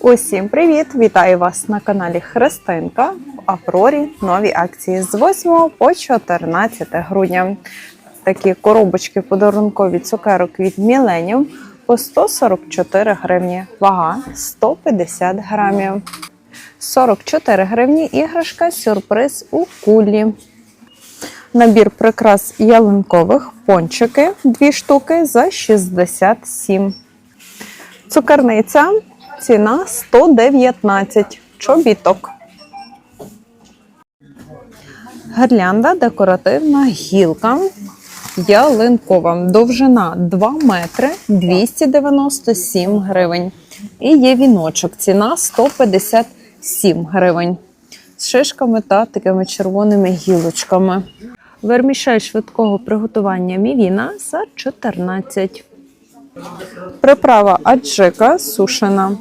Усім привіт! Вітаю вас на каналі Христинка в Аврорі. Нові акції з 8 по 14 грудня. Такі коробочки подарункові цукерок від Millennium по 144 гривні. Вага 150 грамів. 44 гривні іграшка сюрприз у кулі. Набір прикрас ялинкових пончики 2 штуки за 67. Цукерниця ціна 119 чобіток. Гірлянда декоративна гілка ялинкова. Довжина 2 метри 297 гривень. І є віночок. Ціна 157 гривень. З шишками та такими червоними гілочками. Вермішель швидкого приготування мівіна за 14. Приправа аджика сушена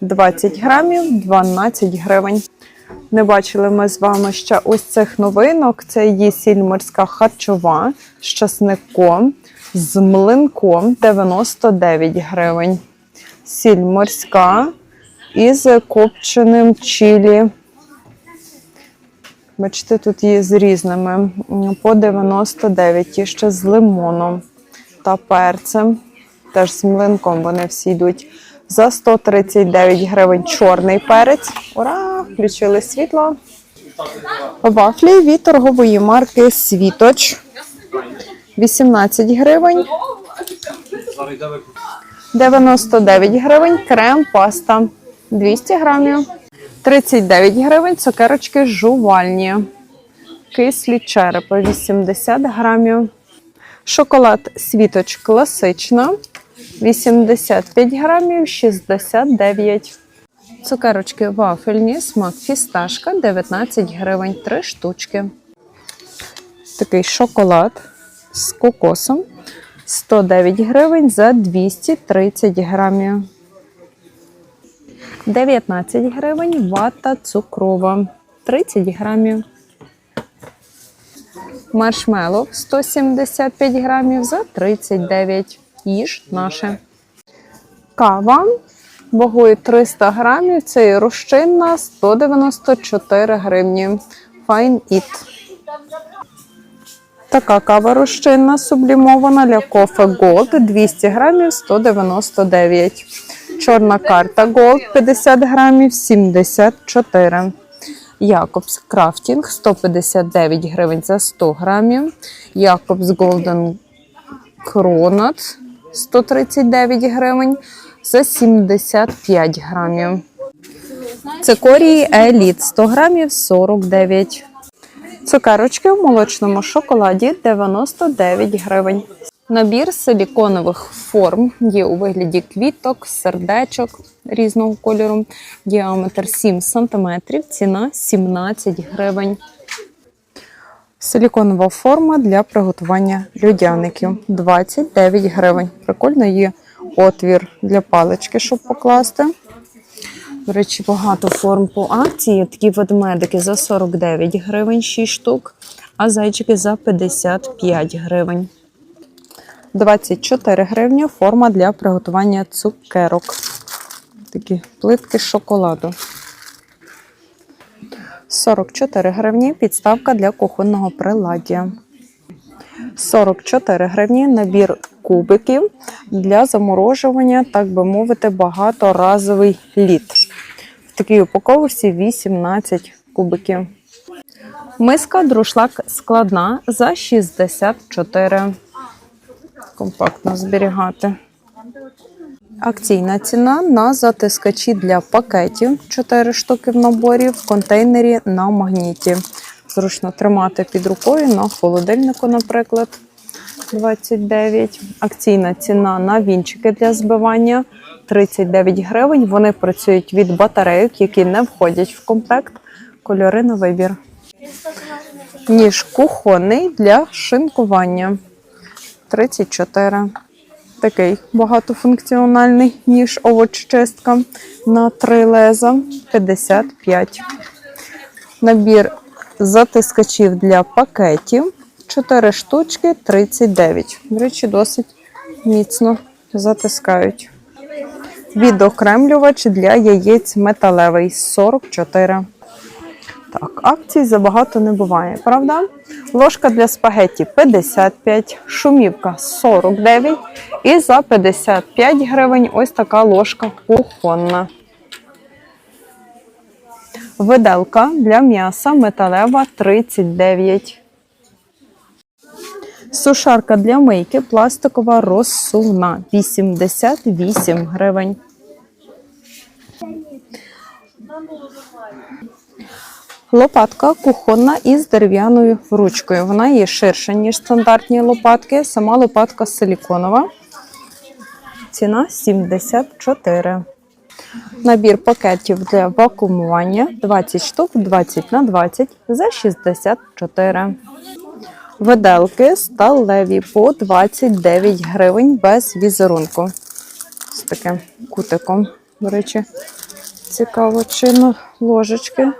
20 грамів 12 гривень. Не бачили ми з вами ще ось цих новинок. Це її сіль морська харчова з часником, з млинком 99 гривень. Сіль морська із копченим чилі. Бачите, тут є з різними по 99, є ще з лимоном та перцем. Теж з млинком вони всі йдуть. За 139 гривень чорний перець. Ура! Включили світло. Вафлі від торгової марки Світоч. 18 гривень. 99 гривень крем паста 200 грамів. 39 гривень цукерочки жувальні. Кислі черепи 80 грамів. Шоколад світоч класична 85 грамів 69. Цукерочки вафельні, смак фісташка 19 гривень 3 штучки. Такий шоколад з кокосом 109 гривень за 230 грамів. 19 гривень вата цукрова 30 грамів. Маршмеллоу 175 грамів за 39. Їж наше. Кава вагою 300 грамів. Це і розчинна 194 гривні. Fine Eat. Така кава розчинна сублімована для кофе Gold 200 грамів 199. Чорна карта Gold 50 грамів 74. Якобс Крафтінг 159 гривень за 100 грамів. Якобс Golden Кронат 139 гривень за 75 грамів. Цикорії Еліт 100 грамів 49. Цукерочки в молочному шоколаді 99 гривень. Набір силіконових форм є у вигляді квіток, сердечок різного кольору. Діаметр 7 см, ціна 17 гривень. Силіконова форма для приготування людяників 29 гривень. Прикольно є отвір для палички, щоб покласти. До речі, багато форм по акції. Такі ведмедики за 49 гривень 6 штук, а зайчики за 55 гривень. 24 гривні форма для приготування цукерок. Такі плитки шоколаду. 44 гривні підставка для кухонного приладдя. 44 гривні набір кубиків для заморожування, так би мовити, багаторазовий лід. В такій упаковці 18 кубиків. Миска друшлак складна за 64. Компактно зберігати. Акційна ціна на затискачі для пакетів 4 штуки в наборі в контейнері на магніті. Зручно тримати під рукою на холодильнику, наприклад, 29. Акційна ціна на вінчики для збивання 39 гривень. Вони працюють від батарейок, які не входять в комплект. Кольори на вибір. Ніж кухонний для шинкування 34. Такий багатофункціональний ніж овоччистка на три леза 55. Набір затискачів для пакетів 4 штучки 39. До речі, досить міцно затискають. Відокремлювач для яєць металевий 44. Так, акцій забагато не буває, правда? Ложка для спагетті 55, шумівка 49 і за 55 гривень ось така ложка кухонна. Виделка для м'яса металева 39. Сушарка для мийки пластикова розсувна 88 гривень. Лопатка кухонна із дерев'яною ручкою. Вона є ширша, ніж стандартні лопатки. Сама лопатка силіконова. Ціна 74. Набір пакетів для вакуумування 20 штук 20 на 20 за 64. Виделки сталеві по 29 гривень без візерунку. З таким кутиком, до речі, цікаво чинно ложечки.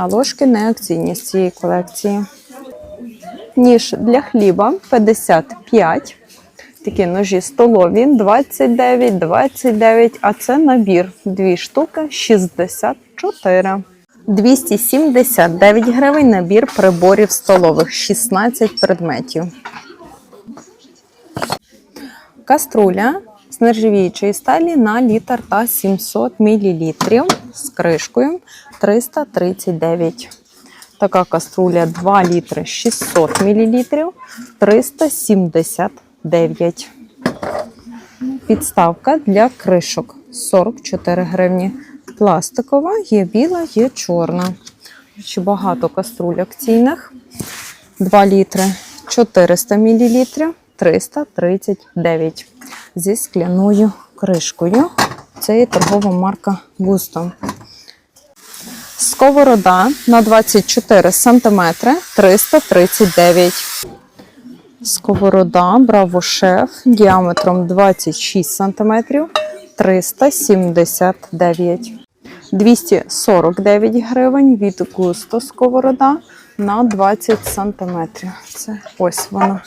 А ложки не акційні з цієї колекції. Ніж для хліба 55. Такі ножі столові 29, 29, а це набір. Дві штуки 64. 279 гривень набір приборів столових 16 предметів. Каструля з нержавіючої сталі на літр та 700 мл з кришкою 339. Така каструля 2 літри 600 мл 379. Підставка для кришок 44 гривні. Пластикова, є біла, є чорна. Ще багато каструль акційних. 2 літри 400 мл 339 зі скляною кришкою. Це є торгова марка Густо. Сковорода на 24 см 339. Сковорода Браво Шеф діаметром 26 см 379. 249 гривень від Густо сковорода на 20 см. Це ось вона.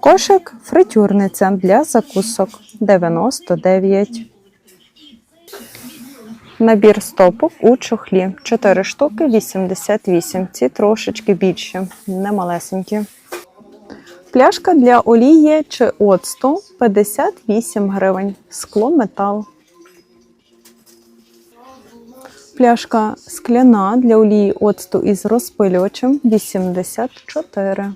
Кошик фритюрниця для закусок 99. Набір стопок у чохлі 4 штуки 88. Ці трошечки більші, не малесенькі. Пляшка для олії чи оцту 58 гривень. Скло метал. Пляшка скляна для олії оцту із розпилювачем 84.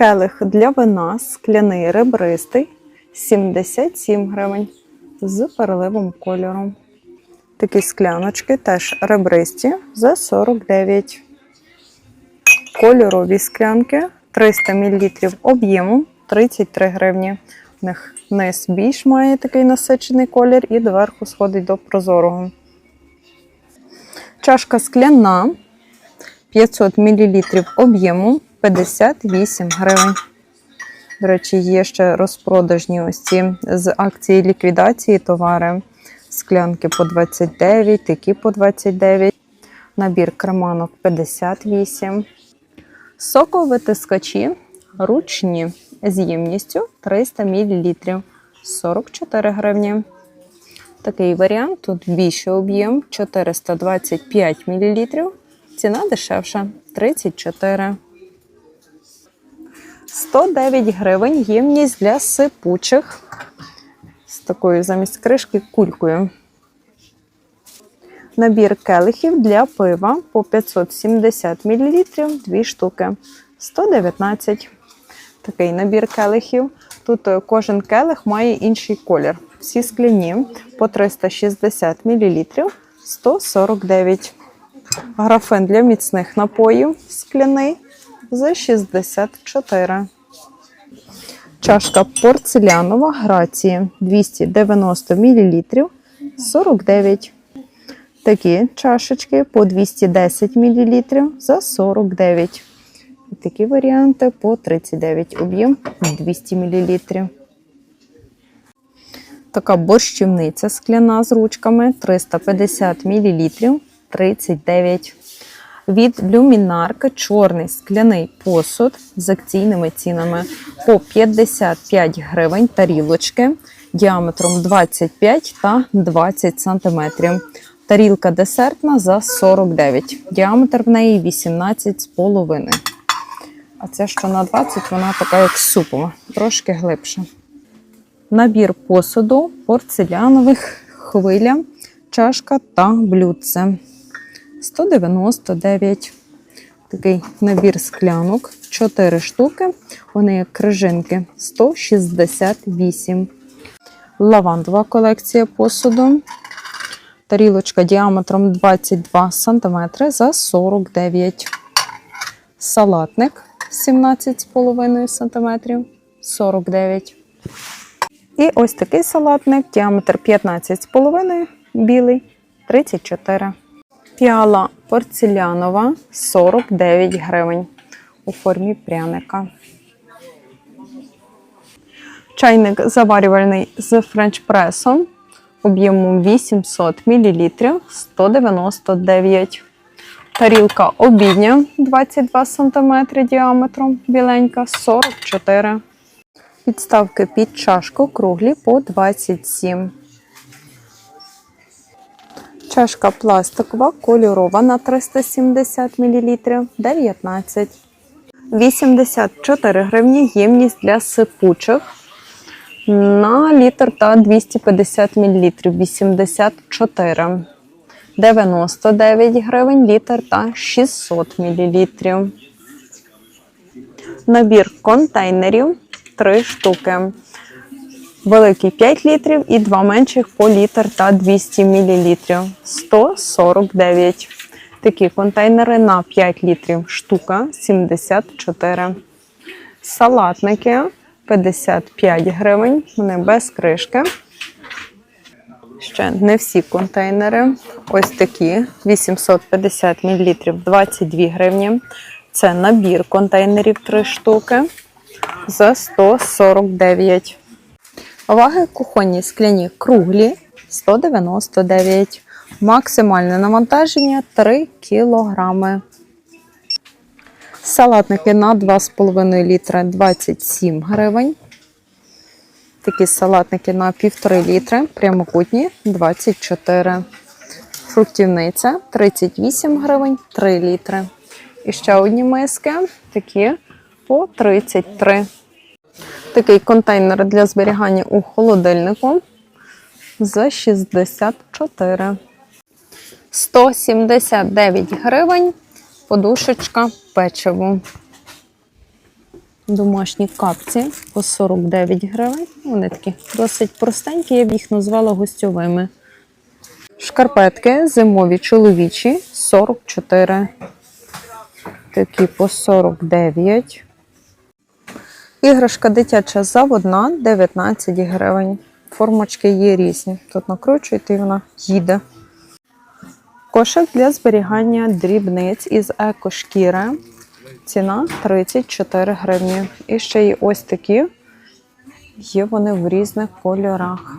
Келих для вина скляний ребристий 77 гривень з переливом кольору. Такі скляночки теж ребристі за 49. Кольорові склянки 300 мл об'єму 33 гривні. У них низ більш має такий насичений колір і доверху сходить до прозорого. Чашка скляна 500 мл об'єму 58 гривень. До речі, є ще розпродажні ось ці з акції ліквідації товари. Склянки по 29, такі по 29. Набір креманок 58. Соковитискачі ручні з ємністю 300 мл 44 гривні. Такий варіант. Тут більший об'єм 425 мл. Ціна дешевша 34. 109 гривень ємність для сипучих. З такою замість кришки кулькою. Набір келихів для пива по 570 мл 2 штуки. 119. Такий набір келихів. Тут е, кожен келих має інший колір. Всі скляні по 360 мл 149. Графин для міцних напоїв скляний за 64. Чашка порцелянова грації 290 мл 49. Такі чашечки по 210 мл за 49. І такі варіанти по 39 об'єм 200 мл. Така борщівниця скляна з ручками 350 мл 39. Від люмінарка чорний скляний посуд з акційними цінами по 55 гривень тарілочки діаметром 25 та 20 сантиметрів. Тарілка десертна за 49. Діаметр в неї 18,5. А ця, що на 20, вона така як супова, трошки глибша. Набір посуду порцелянових хвиля, чашка та блюдце. 199. Такий набір склянок, 4 штуки. Вони як крижинки 168. Лавандова колекція посуду. Тарілочка діаметром 22 см за 49. Салатник 17,5 см 49. І ось такий салатник, діаметр 15,5 білий 34. Піала порцелянова 49 гривень у формі пряника. Чайник заварювальний з френч-пресом об'ємом 800 мл 199. Тарілка обідня 22 см діаметром, біленька 44. Підставки під чашку круглі по 27. Чашка пластикова, кольорова на 370 мл 19. 84 гривні ємність для сипучих на літр та 250 мл 84. 99 гривень літр та 600 мл. Набір контейнерів 3 штуки. Великий 5 літрів і два менших по літр та 200 мл. 149. Такі контейнери на 5 літрів. Штука 74. Салатники 55 гривень. Вони без кришки. Ще не всі контейнери. Ось такі 850 мл 22 гривні. Це набір контейнерів 3 штуки за 149. Ваги кухонні скляні круглі 199. Максимальне навантаження 3 кг. Салатники на 2,5 літра 27 гривень. Такі салатники на 1,5 літри, прямокутні 24. Фруктівниця 38 гривень 3 літри. І ще одні миски такі по 33. Такий контейнер для зберігання у холодильнику за 64. 179 гривень. Подушечка печиво. Домашні капці по 49 гривень. Вони такі досить простенькі, я б їх назвала гостьовими. Шкарпетки зимові чоловічі 44. Такі по 49. Іграшка дитяча заводна 19 гривень. Формочки є різні. Тут накручуєте і вона їде. Кошик для зберігання дрібниць із екошкіри. Ціна 34 гривні. І ще є ось такі. Є вони в різних кольорах.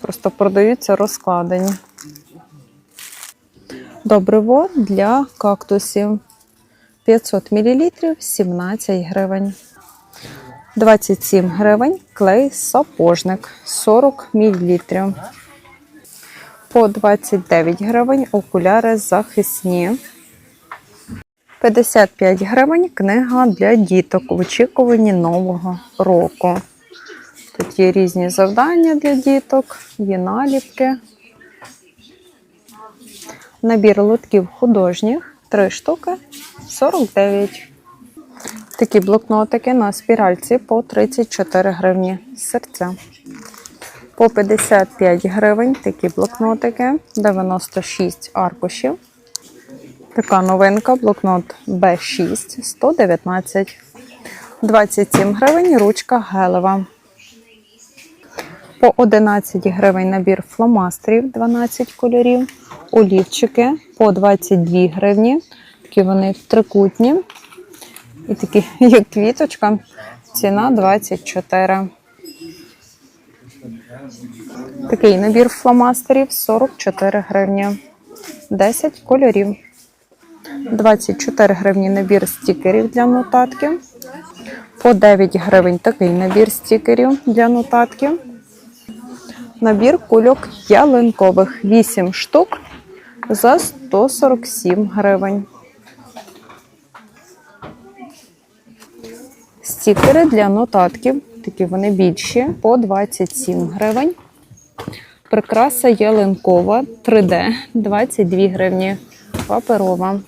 Просто продаються розкладені. Добриво для кактусів. 500 мл 17 гривень. 27 гривень клей сапожник 40 мл. По 29 гривень окуляри захисні. 55 гривень книга для діток в очікуванні нового року. Тут є різні завдання для діток, є наліпки. Набір лотків художніх 3 штуки 49. Такі блокнотики на спіральці по 34 гривні з серця. По 55 гривень такі блокнотики, 96 аркушів. Така новинка, блокнот B6, 119. 27 гривень ручка гелева. По 11 гривень набір фломастерів 12 кольорів. Олівчики по 22 гривні. Такі вони трикутні. І такі, як квіточка. Ціна 24. Такий набір фломастерів 44 гривні. 10 кольорів. 24 гривні набір стікерів для нотатки. По 9 гривень такий набір стікерів для нотатки. Набір кульок ялинкових 8 штук за 147 гривень. Стікери для нотатків, такі вони більші, по 27 гривень. Прикраса ялинкова 3D 22 гривні. Паперова.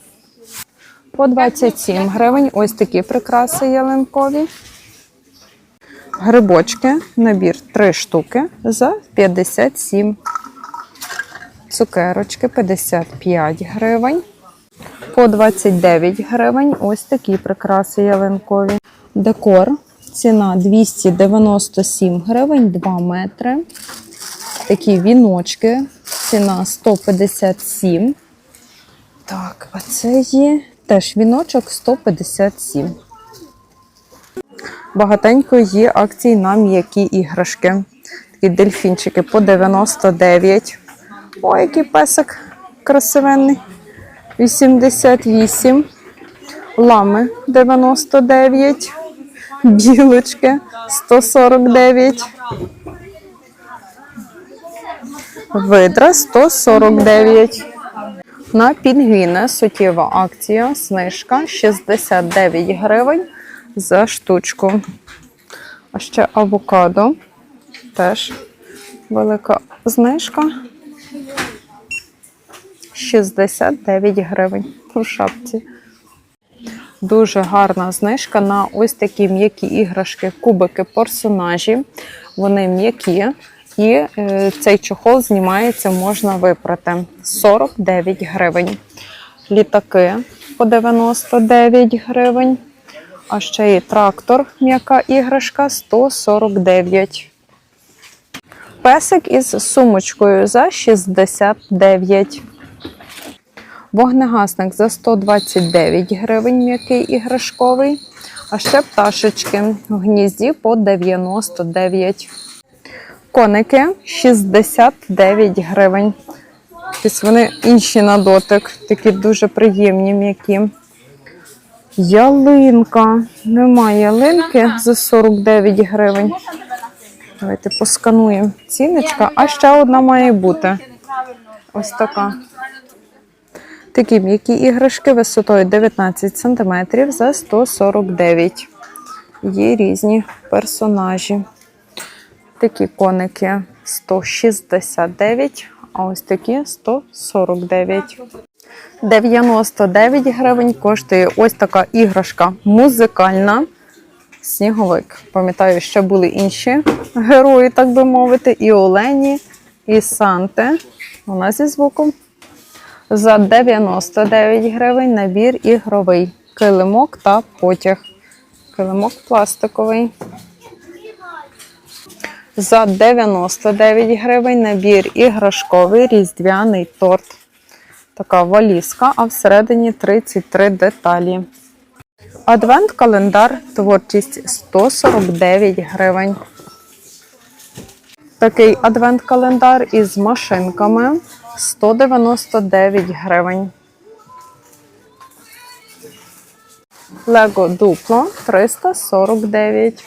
По 27 гривень. Ось такі прикраси ялинкові. Грибочки, набір 3 штуки за 57. Цукерочки 55 гривень. По 29 гривень. Ось такі прикраси ялинкові. Декор. Ціна 297 гривень, 2 метри. Такі віночки. Ціна 157. Так, а це є теж віночок 157. Багатенько є акцій на м'які іграшки. Такі дельфінчики по 99. Ой, який песик красивенний. 88. Лами 99. Білочки 149. Видра 149. На пінгвіни суттєва акція, знижка 69 гривень за штучку. А ще авокадо. Теж велика знижка. 69 гривень у шапці. Дуже гарна знижка на ось такі м'які іграшки, кубики персонажі. Вони м'які. І е, цей чохол знімається, можна випрати 49 гривень. Літаки по 99 гривень. А ще є трактор, м'яка іграшка 149. Песик із сумочкою за 69. Вогнегасник за 129 гривень м'який іграшковий. А ще пташечки в гнізді по 99. Коники 69 гривень. Тобто вони інші на дотик, такі дуже приємні м'які. Ялинка. Немає ялинки за 49 гривень. Давайте поскануємо ціночка. А ще одна має бути. Ось така. Такі м'які іграшки висотою 19 см за 149. Є різні персонажі. Такі коники 169, а ось такі 149. 99 гривень коштує ось така іграшка музикальна. Сніговик. Пам'ятаю, ще були інші герої, так би мовити, і Олені, і Санте. Вона зі звуком. За 99 гривень набір ігровий. Килимок та потяг. Килимок пластиковий. За 99 гривень набір іграшковий різдвяний торт. Така валізка, а всередині 33 деталі. Адвент-календар творчість 149 гривень. Такий адвент-календар із машинками 199 гривень. Лего дупло 349